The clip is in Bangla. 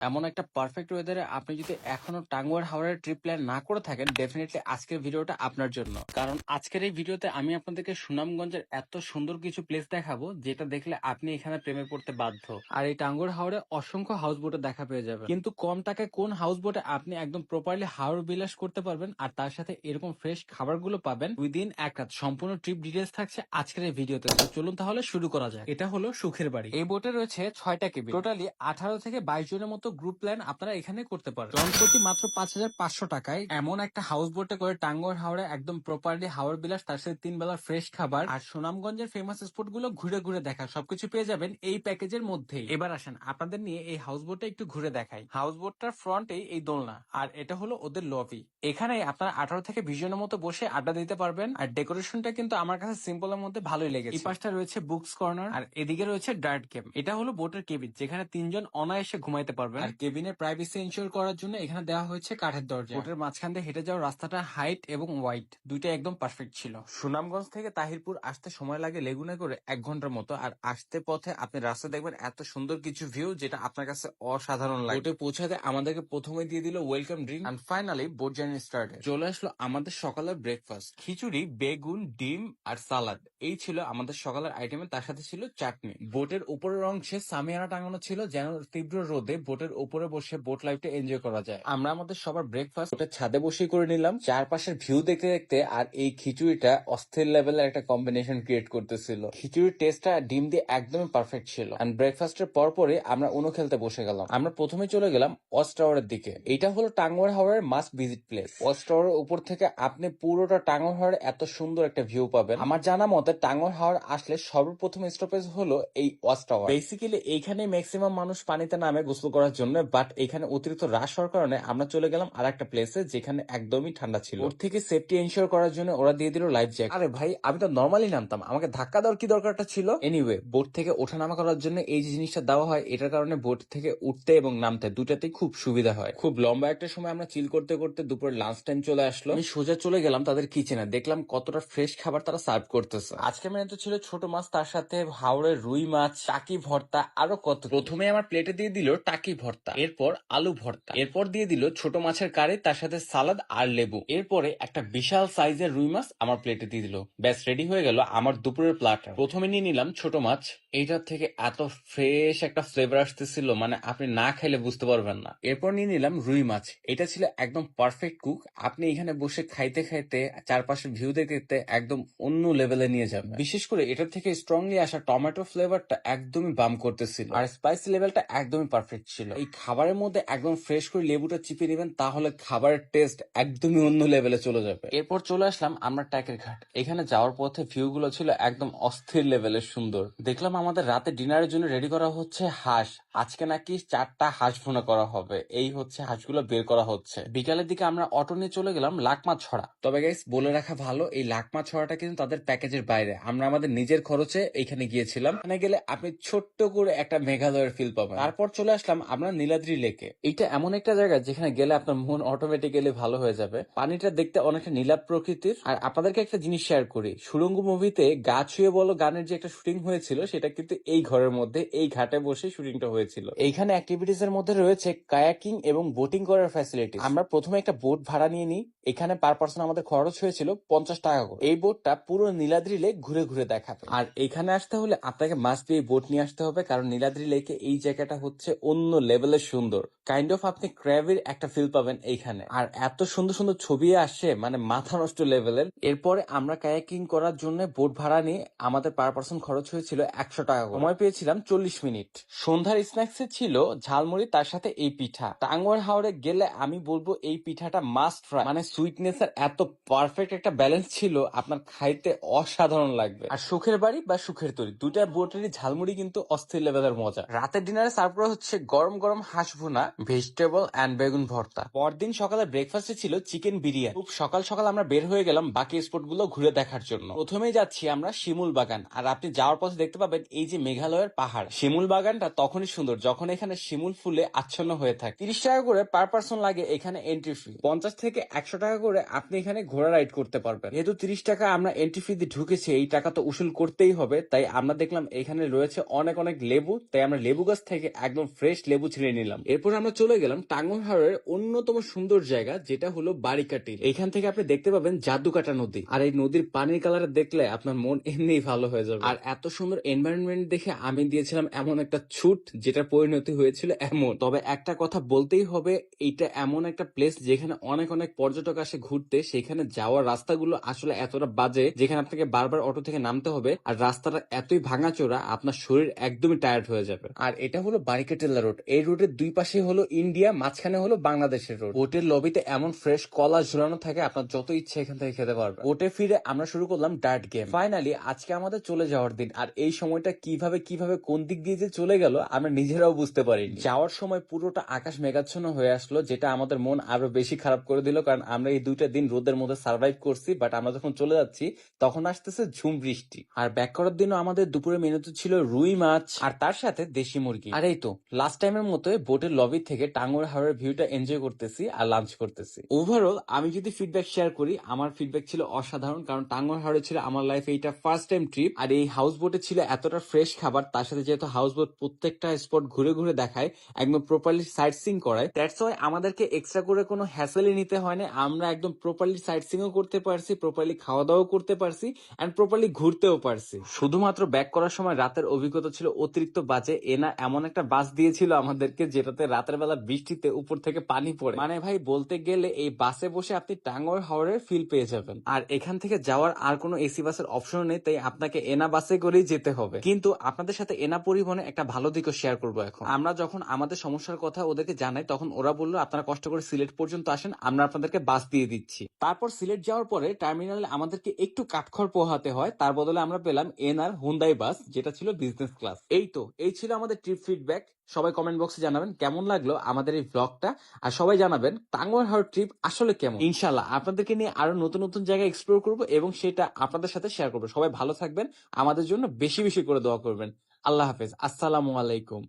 এমন একটা পারফেক্ট ওয়েদারে আপনি যদি এখনও টাঙ্গুয়ার হাওড়ের ট্রিপ প্ল্যান না করে থাকেন ডেফিনেটলি আজকের ভিডিওটা আপনার জন্য। কারণ আজকের এই ভিডিওতে আমি আপনাদেরকে সুনামগঞ্জের এত সুন্দর কিছু প্লেস দেখাবো, যেটা দেখলে আপনি এখানে প্রেমে পড়তে বাধ্য। আর এই টাঙ্গুয়ার হাওড়ে অসংখ্য হাউস বোটে দেখা পেয়ে যাবেন কিন্তু কম টাকায় কোন হাউস বোটে আপনি একদম প্রপারলি হাওড় বিলাস করতে পারবেন, আর তার সাথে এরকম ফ্রেশ খাবারগুলো পাবেন উইদিন এক রাত। সম্পূর্ণ ট্রিপ ডিটেলস থাকছে আজকের এই ভিডিওতে। তো চলুন তাহলে শুরু করা যায় এটা হলো সুখের বাড়ি। এই বোটে রয়েছে ছয়টা কেবিন। টোটালি আঠারো থেকে বাইশ জনের মতো গ্রুপ প্ল্যান আপনারা এখানে করতে পারেন। জনপ্রতি মাত্র পাঁচ হাজার পাঁচশো টাকায় এমন একটা হাউস বোটে করে টাঙ্গর হাওড়ে একদম প্রপারলি হাওড় বিলাস, তার সাথে তিন বেলা ফ্রেশ খাবার আর সুনামগঞ্জের ফেমাস স্পটগুলো ঘুরে ঘুরে দেখা সবকিছু পেয়ে যাবেন এই প্যাকেজের মধ্যে এবার আসেন আপনাদের নিয়ে এই হাউস বোটটা একটু ঘুরে দেখাই। হাউস বোটটার ফ্রন্টেই এই দোলনা আর এটা হলো ওদের লবি এখানে আপনারা আঠারো থেকে বিশ জনের মতো বসে আড্ডা দিতে পারবেন আর ডেকোরেশনটা কিন্তু আমার কাছে সিম্পলের মধ্যে ভালোই লেগেছে। এই পাশটা রয়েছে বুকস কর্নার আর এদিকে রয়েছে ডার্ট গেম এটা হলো বোটের কেবিন যেখানে তিনজন অনায়াসে ঘুমাইতে পারবেন আর কেবিনের প্রাইভেসি এনশিওর করার জন্য এখানে দেওয়া হয়েছে কাঠের দরজা। বোটের মাঝখান দিয়ে হেঁটে যাওয়ার রাস্তাটা হাইট এবং ওয়াইড দুইটা একদম পারফেক্ট ছিল। সুনামগঞ্জ থেকে তাহিরপুর আসতে সময় লাগে লেগুনে করে এক ঘণ্টার মতো আর আসতে পথে আপনি রাস্তা দেখবেন এত সুন্দর কিছু ভিউ যেটা আপনার কাছে অসাধারণ লাগে। বোটে পৌঁছাতে আমাদেরকে প্রথমে দিয়ে দিল welcome drink and finally boat journey start চলে আসলো আমাদের সকালের ব্রেকফাস্ট খিচুড়ি বেগুন ডিম আর সালাদ এই ছিল আমাদের সকালের আইটেমে তার সাথে ছিল চাটনি। বোটের উপরের অংশে সামিয়ানা টাঙানো ছিল যেন তীব্র রোদে বোটের উপরে বসে বোট লাইফটা এনজয় করা যায়। আমরা আমাদের সবার ব্রেকফাস্ট ওটা ছাদে বসেই করে নিলাম। চারপাশের ভিউ দেখতে দেখতে আর এই খিচুড়িটা অস্থির লেভেলের একটা কম্বিনেশন ক্রিয়েট করতেছিল। খিচুড়ির টেস্টটা ডিম দিয়ে একদমই পারফেক্ট ছিল। এন্ড ব্রেকফাস্টের পর পরে আমরা উনো খেলতে বসে গেলাম। আমরা প্রথমে চলে গেলাম ওয়াচ টাওয়ারের দিকে। এটা হলো টাঙ্গুয়ার হাওয়ার মাস্ট ভিজিট প্লেস ওয়াচ টাওয়ারের উপর থেকে আপনি পুরোটা টাঙ্গুয়ার হাওয়ার এত সুন্দর একটা ভিউ পাবেন। আমার জানা মতে টাঙ্গুয়ার হাওয়ার আসলে সর্বপ্রথম স্টপেজ হলো এই ওয়াচ টাওয়ার বেসিক্যালি এইখানে ম্যাক্সিমাম মানুষ পানিতে নামে গোসল করার জন্য বাট এখানে অতিরিক্ত রাশ হওয়ার কারণে আমরা চলে গেলাম আর একটা প্লেসে যেখানে একদমই ঠান্ডা ছিল। ওর থেকে সেফটি এনশিওর করার জন্য ওরা দিয়ে দিল লাইফ জ্যাকেট আরে ভাই আমি তো নর্মালি নামতাম। আমাকে ধাক্কা দেওয়ার কি দরকারটা ছিল? এনিওয়ে বোট থেকে ওঠানামা করার জন্য এই যে জিনিসটা দেওয়া হয় এটার কারণে বোট থেকে উঠতে এবং নামতে দুটাতেই খুব সুবিধা হয়। খুব লম্বা একটা সময় আমরা চিল করতে করতে দুপুরে লাঞ্চ টাইম চলে আসলো। আমি সোজা চলে গেলাম তাদের কিচেনে দেখলাম কতটা ফ্রেশ খাবার তারা সার্ভ করতেছে। আজকে মেনে তো ছিল ছোট মাছ তার সাথে হাওড়ের রুই মাছ টাকি ভর্তা আরও কত। প্রথমে আমার প্লেটে দিয়ে দিল টাকি ভর্তা। এরপর আলু ভর্তা, এরপর দিয়ে দিল ছোট মাছের কারি, তার সাথে সালাদ আর লেবু। এরপরে একটা বিশাল সাইজের রুই মাছ আমার প্লেটে দিয়ে দিল। ব্যাস, রেডি হয়ে গেল আমার দুপুরের প্লাটার প্রথমে নিয়ে নিলাম ছোট মাছ। এইটার থেকে এত ফ্রেশ একটা ফ্লেভার আসতেছিল মানে আপনি না খাইলে বুঝতে পারবেন না। এরপর নিয়ে নিলাম রুই মাছ। এটা ছিল একদম পারফেক্ট কুক আপনি এখানে বসে খাইতে খাইতে, চারপাশের ভিউ দেখতে একদম অন্য লেভেলে নিয়ে যাবেন। বিশেষ করে এটা থেকে স্ট্রংলি আসা টমেটো ফ্লেভারটা একদমই বাম করতেছিল। আর স্পাইসি লেভেলটা একদমই পারফেক্ট ছিল। এই খাবারের মধ্যে একদম ফ্রেশ করে লেবুটা চিপে নেবেন, তাহলে খাবারের টেস্ট একদমই অন্য লেভেলে চলে যাবে। এরপর চলে আসলাম আমরা ট্যাকের ঘাট। এখানে যাওয়ার পথে ভিউ গুলো ছিল একদম অস্থির লেভেলের সুন্দর। দেখলাম আমাদের রাতে ডিনারের জন্য রেডি করা হচ্ছে হাঁস। আজকে নাকি চারটা হাঁস ভুনা করা হবে। এই হচ্ছে হাঁসগুলো বের করা হচ্ছে। বিকালের দিকে আমরা অটো নিয়ে চলে গেলাম লাকমা ছড়া। তবে গাইস বলে রাখা ভালো, এই লাকমা ছড়াটা কিন্তু তাদের প্যাকেজের বাইরে। আমরা আমাদের নিজের খরচে এখানে গিয়েছিলাম। এখানে গেলে আপনি ছোট্ট করে একটা মেঘালয়ের ফিল পাবেন। তারপর চলে আসলাম আমরা নীলাদ্রি লেকে। এটা এমন একটা জায়গা যেখানে গেলে আপনার মন অটোমেটিক্যালি ভালো হয়ে যাবে। পানিটা দেখতে অনেকটা নীলাভ প্রকৃতির। আর আপনাদেরকে একটা জিনিস শেয়ার করি। সুরঙ্গ মুভিতে গা ছুঁয়ে বলো, গানের যে একটা শুটিং হয়েছিল, সেটা কিন্তু এই ঘরের মধ্যে, এই ঘাটে বসে শুটিংটা হয়েছিল। এইখানে অ্যাক্টিভিটিস এর মধ্যে রয়েছে কায়াকিং এবং বোটিং করার ফ্যাসিলিটি আমরা প্রথমে একটা বোট ভাড়া নিয়ে নিই। এখানে পার পার্সন আমাদের খরচ হয়েছিল পঞ্চাশ টাকা করে। এই বোটটা পুরো নীলাদ্রি লেক ঘুরে ঘুরে দেখাবে। আর এখানে আসতে হলে আপনাকে মাস্ট বি বোট নিয়ে আসতে হবে, কারণ নীলাদ্রি লেকে এই জায়গাটা হচ্ছে অন্য লেভেলের সুন্দর। কাইন্ড অফ আপনি ক্র্যাবের একটা ফিল পাবেন এইখানে। আর এত সুন্দর সুন্দর ছবি আসে মানে মাথা নষ্ট লেভেলের এরপরে আমরা কায়াকিং করার জন্য বোট ভাড়া নিয়ে আমাদের পার পার্সন খরচ হয়েছিল একশো টাকা সময় পেয়েছিলাম চল্লিশ মিনিট। সন্ধ্যার স্ন্যাক্সে ছিল ঝালমুড়ি, তার সাথে এই পিঠা। টাঙ্গুয়ার হাওড়ে গেলে আমি বলব এই পিঠাটা মাস্ট ফ্রাই মানে সুইটনেস এর এত পারফেক্ট একটা ব্যালেন্স ছিল, আপনার খাইতে অসাধারণ লাগবে। আর সুখের বাড়ি বা সুখের তরি দুটা বোটেরই ঝালমুড়ি কিন্তু অস্থির লেভেলের মজা। রাতের ডিনারে সার্ভ করা হচ্ছে গরম গরম হাঁস ভুনা ভেজিটেবল অ্যান্ড বেগুন ভর্তা। পরদিন সকালে ব্রেকফাস্টে ছিল চিকেন বিরিয়ানি। খুব সকাল সকাল আমরা বের হয়ে গেলাম বাকি স্পটগুলো ঘুরে দেখার জন্য। প্রথমেই যাচ্ছি আমরা শিমুল বাগান। আর আপনি যাওয়ার পথে দেখতে পাবেন এই যে মেঘালয়ের পাহাড়। শিমুল বাগানটা তখনই সুন্দর যখন এখানে শিমুল ফুলে আচ্ছন্ন হয়ে থাকে। তিরিশ টাকা করে পার পার্সন লাগে এখানে এন্ট্রি ফি পঞ্চাশ থেকে একশো টাকা করে আপনি এখানে ঘোড়া রাইড করতে পারবেন। যেহেতু তিরিশ টাকা আমরা এন্ট্রি ফি দিয়ে ঢুকেছি, এই টাকা তো উসুল করতেই হবে। তাই আমরা দেখলাম এখানে রয়েছে অনেক অনেক লেবু, তাই আমরা লেবু গাছ থেকে একদম ফ্রেশ লেবু ছিঁড়ে নিলাম। এরপর আমরা চলে গেলাম টাঙ্গন হাওড়ের অন্যতম সুন্দর জায়গা, যেটা হলো বারিকাটি। এখান থেকে আপনি দেখতে পাবেন জাদুকাটা নদী। আর এই নদীর পানির কালার দেখলে আপনার মন এমনিই ভালো হয়ে যাবে। আর এত সুন্দর এনভায়রনমেন্ট দেখে আমি দিয়েছিলাম এমন একটা ছুট, যেটা পরিণতি হয়েছিল এমন। তবে একটা কথা বলতেই হবে, এইটা এমন একটা প্লেস যেখানে অনেক অনেক পর্যটক আসে ঘুরতে। সেখানে যাওয়ার রাস্তাগুলো আসলে এতটা বাজে, যেখানে আপনাকে বারবার অটো থেকে নামতে হবে। আর রাস্তাটা এতই ভাঙাচোরা, আপনার শরীর একদমই টায়ার্ড হয়ে যাবে। আর এটা হলো বারিকাটেল্লা রোড এই রোডের দুই পাশে হলো ইন্ডিয়া মাঝখানে হলো বাংলাদেশের রোড হোটেল লবিতে এমন ফ্রেশ কলা ঝুলানো থাকে আপনার যত ইচ্ছে এখান থেকে খেতে পারবে ওটে ফিরে আমরা শুরু করলাম ডার্ট গেম ফাইনালি আজকে আমাদের চলে যাওয়ার দিন আর এই সময়টা কীভাবে কীভাবে কোন দিক দিয়ে যে চলে গেল আমরা নিজেরাও বুঝতে পারিনি। যাওয়ার সময় পুরোটা আকাশ মেঘাচ্ছন্ন হয়ে আসলো যেটা আমাদের মন আরও বেশি খারাপ করে দিল কারণ আমরা এই দুইটা দিন রোদের মধ্যে সার্ভাইভ করছি বাট আমরা যখন চলে যাচ্ছি তখন আসতেছে ঝুম বৃষ্টি। আর ব্যাক করার দিনও আমাদের দুপুরে মেনুতে ছিল রুই মাছ আর তার সাথে দেশি মুরগি। আর এই তো লাস্ট টাইমের মতো বোটের লবি থেকে টাঙ্গুর হাওড়ের ভিউটা এনজয় করতেছি আর লাঞ্চ করতেছি। ওভারঅল আমি যদি ফিডব্যাক শেয়ার করি, আমার ফিডব্যাক ছিল অসাধারণ কারণ টাঙ্গুর হাওড়ে ছিল আমার লাইফে এইটা ফার্স্ট টাইম ট্রিপ আর এই হাউস বোটে ছিল এতটা ফ্রেশ খাবার, তার সাথে যেহেতু হাউস বোট প্রত্যেকটা স্পট ঘুরে ঘুরে দেখায়, একদম প্রপারলি সাইট সিং করায় দ্যাটস ওয়াই আমাদেরকে এক্সট্রা করে কোনো হ্যাসেলই নিতে হয় না, আমরা একদম প্রপারলি সাইট সিংও করতে পারছি প্রপারলি খাওয়া দাওয়াও করতে পারছি অ্যান্ড প্রপারলি ঘুরতেও পারছি। শুধুমাত্র ব্যাক করার সময় রাতের অভিজ্ঞতা ছিল অতিরিক্ত বাজে এনা এমন একটা বাস দিয়েছিল আমাদেরকে যেটাতে রাতের বেলা বৃষ্টিতে উপর থেকে পানি পড়ে। মানে ভাই, বলতে গেলে এই বাসে বসে আপনি টাঙ্গর হাওড়ের ফিল পেয়ে যাবেন। আর এখান থেকে যাওয়ার আর কোনো এসি বাসের অপশন নেই, তাই আপনাকে এনা বাসে করেই যেতে হবে। কিন্তু আপনাদের সাথে এনা পরিবহনে একটা ভালো দিকও শেয়ার করব এখন। আমরা যখন আমাদের সমস্যার কথা ওদেরকে জানাই, তখন ওরা বলল, আপনারা কষ্ট করে সিলেট পর্যন্ত আসেন, আমরা আপনাদেরকে বাস দিয়ে দিচ্ছি। তারপর সিলেট যাওয়ার পরে টার্মিনালে আমাদেরকে একটু কাঠখড় পোহাতে হয়। তার বদলে আমরা পেলাম এনআর হুন্দাই বাস যেটা ছিল বিজনেস ক্লাস এই তো, এই ছিল আমাদের ট্রিপ ফিডব্যাক সবাই কমেন্ট বক্সে জানাবেন কেমন লাগল আমাদের এই ব্লগটা আর সবাই জানাবেন টাঙ্গুয়ার হাওড় ট্রিপ আসলে কেমন। ইনশাল্লাহ আপনাদেরকে নিয়ে আরও নতুন নতুন জায়গা এক্সপ্লোর করব এবং সেটা আপনাদের সাথে শেয়ার করব। সবাই ভালো থাকবেন, আমাদের জন্য বেশি বেশি করে দোয়া করবেন। আল্লাহ হাফেজ, আসসালামু আলাইকুম।